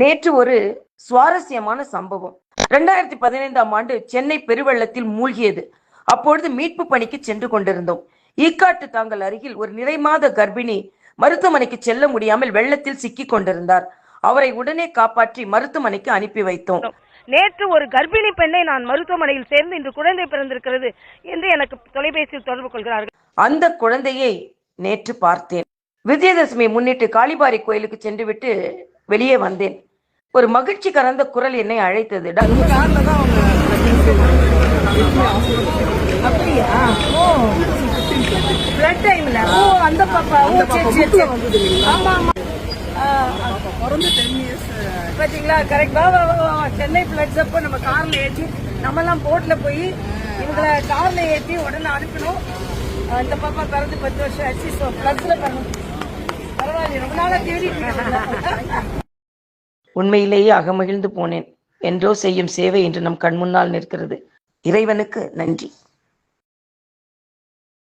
நேற்று ஒரு சுவாரஸ்யமான சம்பவம். இரண்டாயிரத்தி பதினைந்தாம் ஆண்டு சென்னை பெருவெள்ளத்தில் மூழ்கியது. அப்பொழுது மீட்பு பணிக்கு சென்று கொண்டிருந்தோம். ஈக்காட்டு தாங்கல் அருகில் ஒரு நிறைமாத கர்ப்பிணி மருத்துவமனைக்கு செல்ல முடியாமல் வெள்ளத்தில் சிக்கிக் கொண்டிருந்தார். அவரை உடனே காப்பாற்றி மருத்துவமனைக்கு அனுப்பி வைத்தோம். நேற்று ஒரு கர்ப்பிணி பெண்ணை நான் மருத்துவமனையில் சேர்ந்து இன்று குழந்தை பிறந்திருக்கிறது என்று எனக்கு தொலைபேசியில் தொடர்பு கொள்கிறார்கள். அந்த குழந்தையை நேற்று பார்த்தேன். விஜயதசமி முன்னிட்டு காளிபாரி கோயிலுக்கு சென்றுவிட்டு வெளியே வந்தேன். ஒரு மகிழ்ச்சி கலந்த குரல் என்னை அழைத்தது. "டாக்டர், அப்படியா? ஓ. பிளட் டைம்ல ஓ அந்த பாப்பா. ஓ சரி சரி சரி. ஆமா ஆமா. ஆ, பாத்தீங்களா? கரெக்ட் வா வா வா, வா வா. சென்னை பிளட்ஸ் அப்போ நம்ம கார்ல ஏற்றி நம்ம எல்லாம் போட்ல போய் இவங்களை கார்ல ஏற்றி உடனே அனுப்பணும் இந்த பாப்பா பிறந்து பத்து வருஷம் ஆச்சு. ஸோ பிளட்ஸ்ல பிறந்து பரவாயில்ல ரொம்ப நாளா தேடிட்டு இருக்கேன். உண்மையிலேயே அகமகிழ்ந்து போனேன். என்றோ செய்யும் சேவை இன்று நம் கண் முன்னால் நிற்கிறது. இறைவனுக்கு நன்றி.